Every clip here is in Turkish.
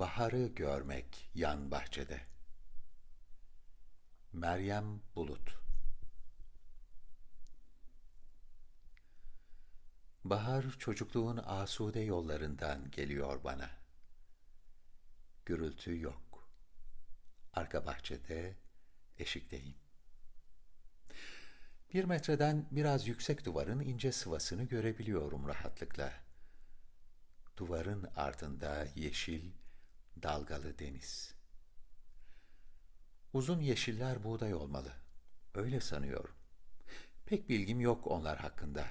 Baharı görmek yan bahçede. Meryem Bulut Bahar çocukluğun asude yollarından geliyor bana. Gürültü yok. Arka bahçede eşikteyim. Bir metreden biraz yüksek duvarın ince sıvasını görebiliyorum rahatlıkla. Duvarın ardında yeşil, dalgalı deniz. Uzun yeşiller buğday olmalı. Öyle sanıyorum. Pek bilgim yok onlar hakkında.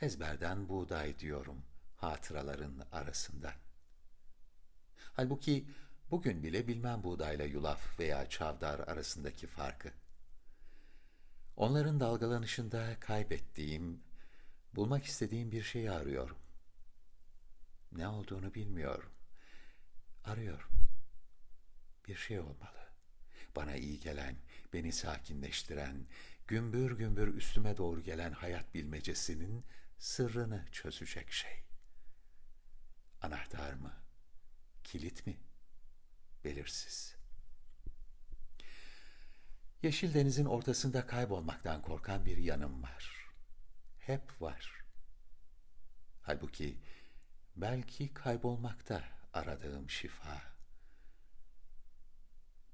Ezberden buğday diyorum hatıraların arasından. Halbuki bugün bile bilmem buğdayla yulaf veya çavdar arasındaki farkı. Onların dalgalanışında kaybettiğim, bulmak istediğim bir şeyi arıyorum. Ne olduğunu bilmiyorum. Arıyorum. Bir şey olmalı. Bana iyi gelen, beni sakinleştiren, gümbür gümbür üstüme doğru gelen hayat bilmecesinin sırrını çözecek şey. Anahtar mı? Kilit mi? Belirsiz. Yeşil denizin ortasında kaybolmaktan korkan bir yanım var. Hep var. Halbuki belki kaybolmakta aradığım şifa.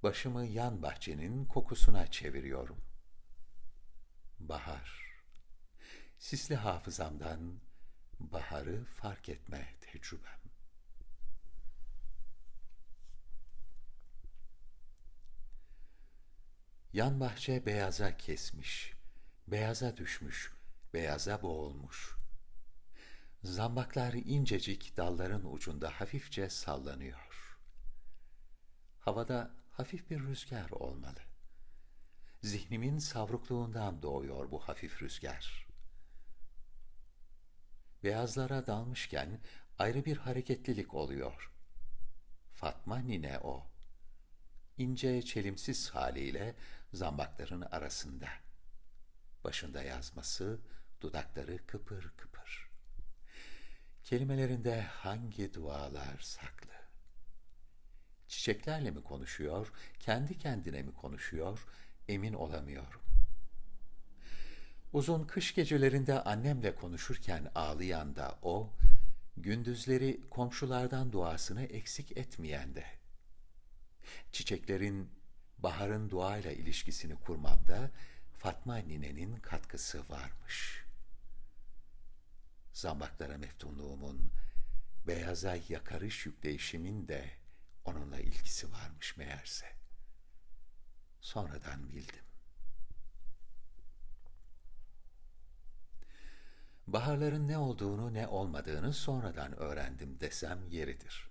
Başımı yan bahçenin kokusuna çeviriyorum. Bahar. Sisli hafızamdan baharı fark etme tecrübem. Yan bahçe beyaza kesmiş, beyaza düşmüş, beyaza boğulmuş. Zambaklar incecik dalların ucunda hafifçe sallanıyor. Havada hafif bir rüzgar olmalı. Zihnimin savrukluğundan doğuyor bu hafif rüzgar. Beyazlara dalmışken ayrı bir hareketlilik oluyor. Fatma nine o. İnce çelimsiz haliyle zambakların arasında. Başında yazması, dudakları kıpır kıpır. Kelimelerinde hangi dualar saklı? Çiçeklerle mi konuşuyor, kendi kendine mi konuşuyor, emin olamıyorum. Uzun kış gecelerinde annemle konuşurken ağlayan da o, gündüzleri komşulardan duasını eksik etmeyen de. Çiçeklerin baharın doğayla ilişkisini kurmamda Fatma ninenin katkısı varmış. Zambaklara meftunluğumun, beyaza yakarış yükleyişimin de onunla ilgisi varmış meğerse. Sonradan bildim. Baharların ne olduğunu ne olmadığını sonradan öğrendim desem yeridir.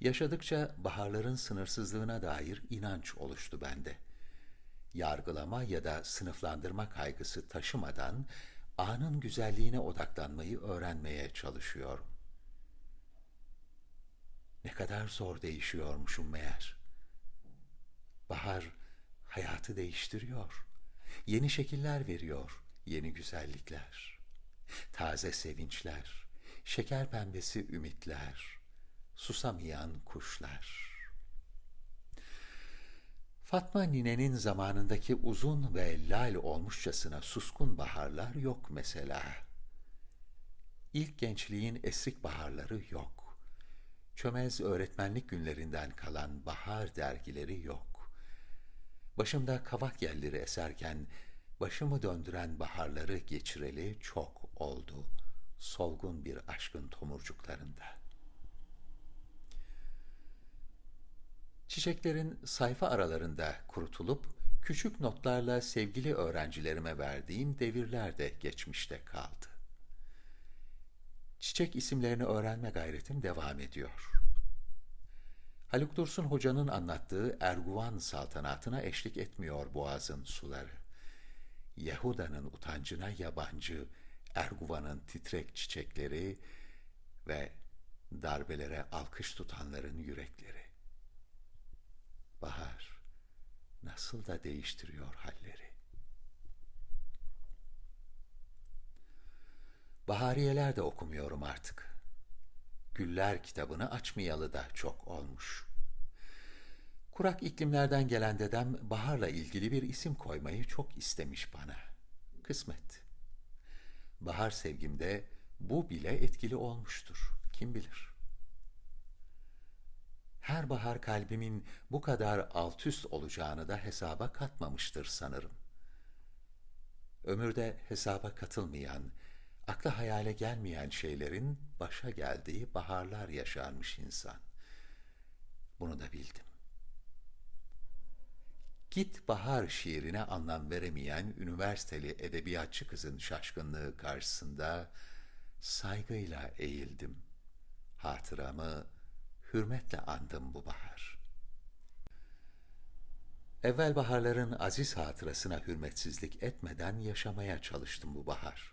Yaşadıkça baharların sınırsızlığına dair inanç oluştu bende. Yargılama ya da sınıflandırma kaygısı taşımadan anın güzelliğine odaklanmayı öğrenmeye çalışıyorum. Ne kadar zor değişiyormuşum meğer. Bahar hayatı değiştiriyor. Yeni şekiller veriyor, yeni güzellikler. Taze sevinçler, şeker pembesi ümitler, susamayan kuşlar. Fatma ninenin zamanındaki uzun ve lal olmuşçasına suskun baharlar yok mesela. İlk gençliğin esrik baharları yok. Çömez öğretmenlik günlerinden kalan bahar dergileri yok. Başımda kavak yerleri eserken başımı döndüren baharları geçireli çok oldu solgun bir aşkın tomurcuklarında. Çiçeklerin sayfa aralarında kurutulup küçük notlarla sevgili öğrencilerime verdiğim devirler de geçmişte kaldı. Çiçek isimlerini öğrenme gayretim devam ediyor. Haluk Dursun Hoca'nın anlattığı Erguvan saltanatına eşlik etmiyor boğazın suları. Yahuda'nın utancına yabancı, Erguvan'ın titrek çiçekleri ve darbelere alkış tutanların yürekleri. Bahar nasıl da değiştiriyor halleri. Bahariyeler de okumuyorum artık. Güller kitabını açmayalı da çok olmuş. Kurak iklimlerden gelen dedem baharla ilgili bir isim koymayı çok istemiş bana. Kısmet. Bahar sevgimde bu bile etkili olmuştur. Kim bilir? Her bahar kalbimin bu kadar alt üst olacağını da hesaba katmamıştır sanırım. Ömürde hesaba katılmayan, akla hayale gelmeyen şeylerin başa geldiği baharlar yaşarmış insan. Bunu da bildim. Git Bahar şiirine anlam veremeyen üniversiteli edebiyatçı kızın şaşkınlığı karşısında saygıyla eğildim. Hatıramı hürmetle andım bu bahar. Evvel baharların aziz hatırasına hürmetsizlik etmeden yaşamaya çalıştım bu bahar.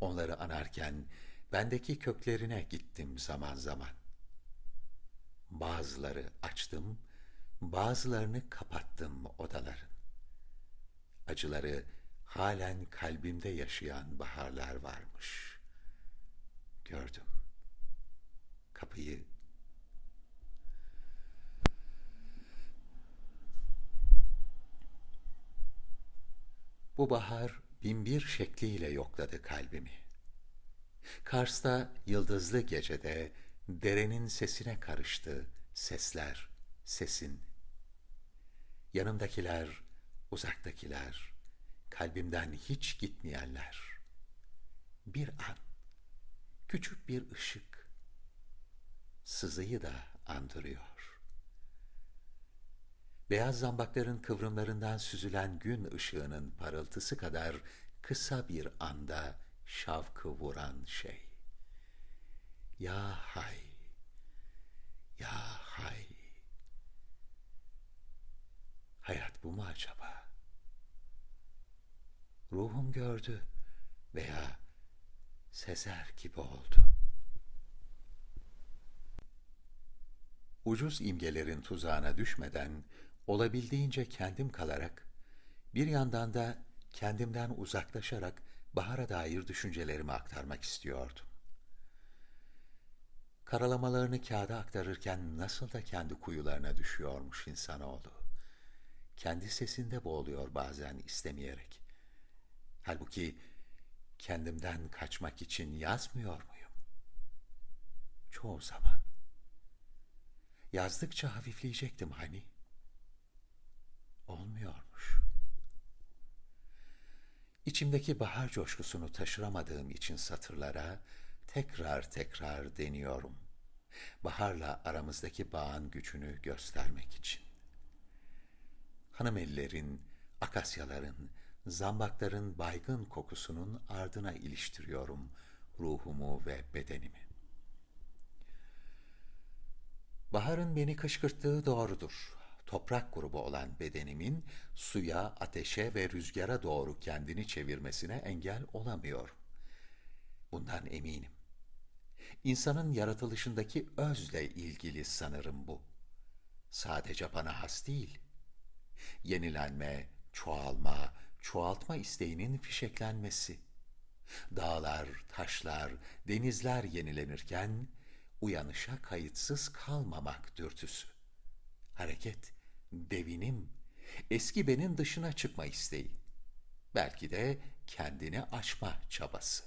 Onları anarken bendeki köklerine gittim zaman zaman. Bazıları açtım, bazılarını kapattım odaların. Acıları halen kalbimde yaşayan baharlar varmış. Gördüm. Kapıyı Bu bahar binbir şekliyle yokladı kalbimi. Kars'ta yıldızlı gecede derenin sesine karıştı sesler, sesin. Yanımdakiler, uzaktakiler, kalbimden hiç gitmeyenler. Bir an, küçük bir ışık, sızıyı da andırıyor. Beyaz zambakların kıvrımlarından süzülen gün ışığının parıltısı kadar kısa bir anda şavkı vuran şey. Ya hay, ya hay. Hayat bu mu acaba? Ruhum gördü veya sezer gibi oldu. Ucuz imgelerin tuzağına düşmeden olabildiğince kendim kalarak bir yandan da kendimden uzaklaşarak bahara dair düşüncelerimi aktarmak istiyordum. Karalamalarını kağıda aktarırken nasıl da kendi kuyularına düşüyormuş insanoğlu. Kendi sesinde boğuluyor bazen istemeyerek. Halbuki kendimden kaçmak için yazmıyor muyum? Çoğu zaman. Yazdıkça hafifleyecektim hani. Olmuyormuş. İçimdeki bahar coşkusunu taşıramadığım için satırlara tekrar tekrar deniyorum. Baharla aramızdaki bağın gücünü göstermek için. Hanımellerin, akasyaların, zambakların baygın kokusunun ardına iliştiriyorum ruhumu ve bedenimi. Baharın beni kışkırttığı doğrudur. Toprak grubu olan bedenimin suya, ateşe ve rüzgara doğru kendini çevirmesine engel olamıyorum. Bundan eminim. İnsanın yaratılışındaki özle ilgili sanırım bu. Sadece bana has değil. Yenilenme, çoğalma, çoğaltma isteğinin fişeklenmesi. Dağlar, taşlar, denizler yenilenirken uyanışa kayıtsız kalmamak dürtüsü. Hareket, devinim, eski benin dışına çıkma isteği. Belki de kendini aşma çabası.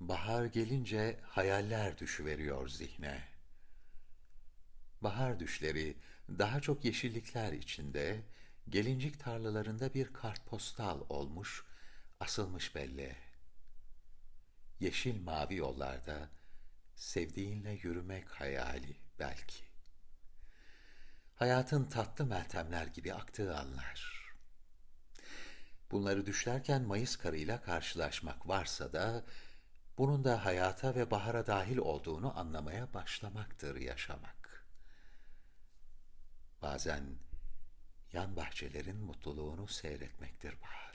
Bahar gelince hayaller düşüveriyor zihne. Bahar düşleri daha çok yeşillikler içinde, gelincik tarlalarında bir kartpostal olmuş, asılmış belleğe. Yeşil mavi yollarda sevdiğinle yürümek hayali belki. Hayatın tatlı meltemler gibi aktığı anlar. Bunları düşlerken Mayıs karıyla karşılaşmak varsa da bunun da hayata ve bahara dahil olduğunu anlamaya başlamaktır yaşamak. Bazen yan bahçelerin mutluluğunu seyretmektir bahar.